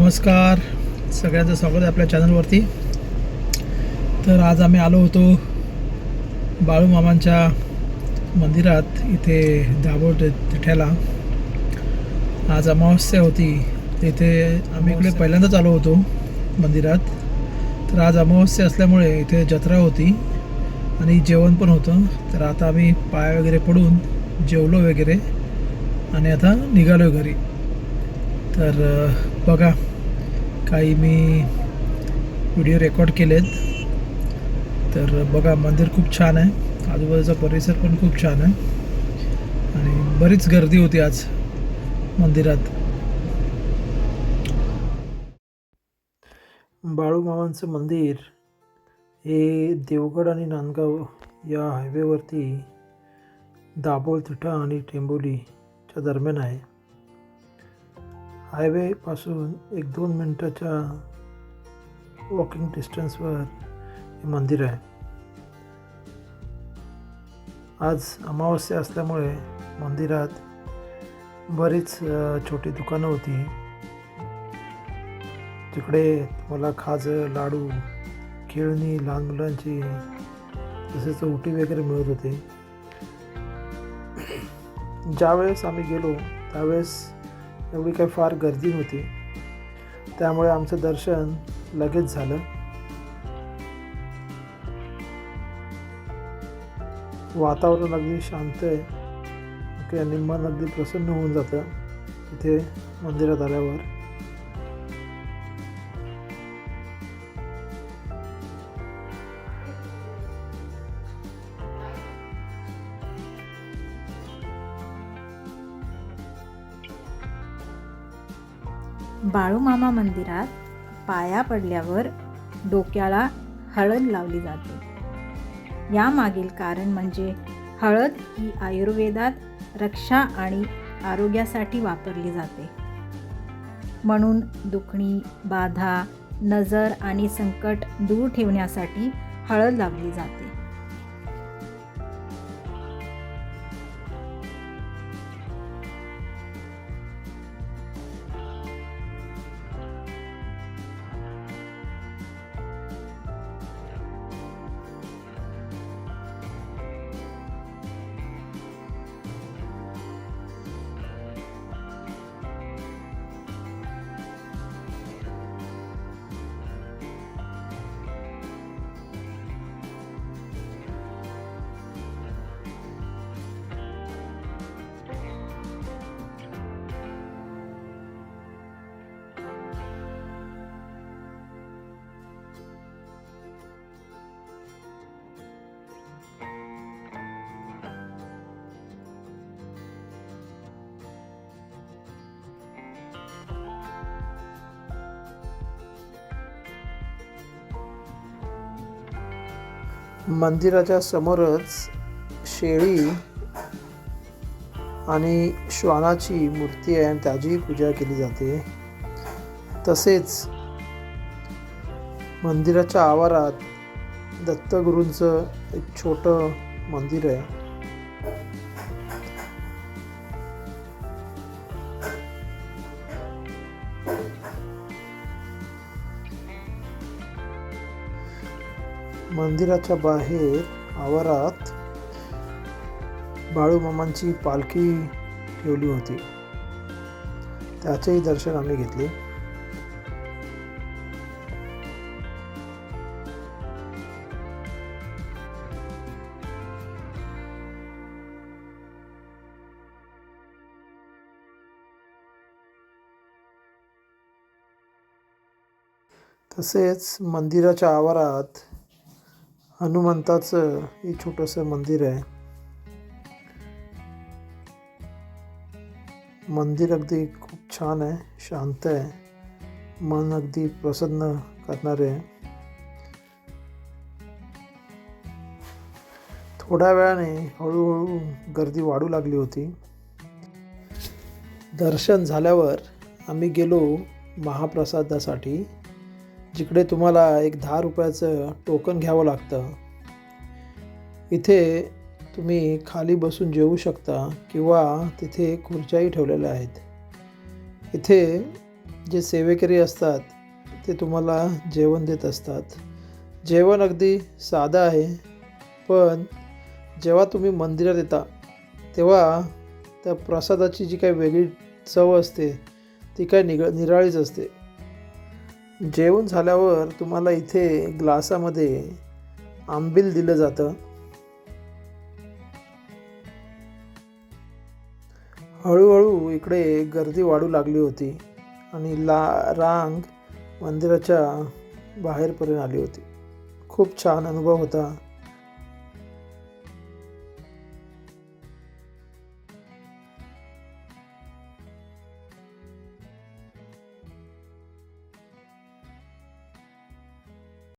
नमस्कार. सगळ्यांचं स्वागत आहे आपल्या चॅनलवरती तर आज आम्ही आलो होतो बाळूमामांच्या मंदिरात इथे दाभोळ ति- तिठ्याला. आज अमावस्या होती. इथे आम्ही इकडे पहिल्यांदाच आलो होतो मंदिरात. तर आज अमावस्या असल्यामुळे इथे जत्रा होती आणि जेवण पण होतं. तर आता आम्ही पाय वगैरे पडून जेवलो वगैरे आणि आता निघालो घरी. तर बघा. काही मी व्हिडिओ रेकॉर्ड केले आहेत तर बघा मंदिर खूप छान आहे. आजूबाजूचा परिसर पण खूप छान आहे. आणि बरीच गर्दी होती आज मंदिरात. बाळूमामांचं मंदिर हे देवगड आणि नांदगाव या हायवेवरती दाभोळ तिठा आणि टेंबोलीच्या दरम्यान आहे. हायवेपासून एक दोन मिनटाच्या वॉकिंग डिस्टन्सवर हे मंदिर आहे. आज अमावस्या असल्यामुळे मंदिरात बरीच छोटी दुकानं होती. तिकडे मला खाजं लाडू खेळणी लहान मुलांची तसेच उटी वगैरे मिळत होते. ज्यावेळेस आम्ही गेलो त्यावेळेस एवढी काही फार गर्दी नव्हती. त्यामुळे आमचं दर्शन लगेच झालं. वातावरण अगदी शांत आहे. ओके आणि मन अगदी प्रसन्न होऊन जातं. इथे मंदिरात आल्यावर. बाळूमामा मंदिरात पाया पडल्यावर डोक्याला हळद लावली जाते. यामागील कारण म्हणजे हळद ही आयुर्वेदात रक्षा आणि आरोग्यासाठी वापरली जाते. म्हणून दुखणी बाधा नजर आणि संकट दूर ठेवण्यासाठी हळद लावली जाते. मंदिराच्या समोरच शेळी आणि श्वानाची मूर्ती आहे आणि त्याचीही पूजा केली जाते. तसेच मंदिराच्या आवारात दत्तगुरूंचं एक छोटं मंदिर आहे. मंदिराच्या बाहेर आवारात बाळूमामांची पालखी ठेवली होती. त्याचेही दर्शन आम्ही घेतले. तसेच मंदिराच्या आवारात हनुमंताचं हे छोटंसं मंदिर आहे. मंदिर अगदी खूप छान आहे शांत आहे मन अगदी प्रसन्न करणारे आहे. थोड्या वेळाने हळूहळू गर्दी वाढू लागली होती. दर्शन झाल्यावर आम्ही गेलो महाप्रसादासाठी. जिकडे तुम्हाला एक दहा रुपयाचं टोकन घ्यावं लागतं इथे तुम्ही खाली बसून जेवू शकता किंवा तिथे खुर्च्याही ठेवलेल्या आहेत. इथे जे सेवेकरी असतात ते तुम्हाला जेवण देत असतात. जेवण अगदी साधं आहे पण जेव्हा तुम्ही मंदिरात येता तेव्हा त्या प्रसादाची जी काही वेगळी चव असते ती काय निग निराळीच असते. जेवण झाल्यावर तुम्हाला इथे ग्लासामध्ये आंबील दिलं जातं. हळूहळू इकडे गर्दी वाढू लागली होती आणि ला रांग मंदिराच्या बाहेरपर्यंत आली होती. खूप छान अनुभव होता.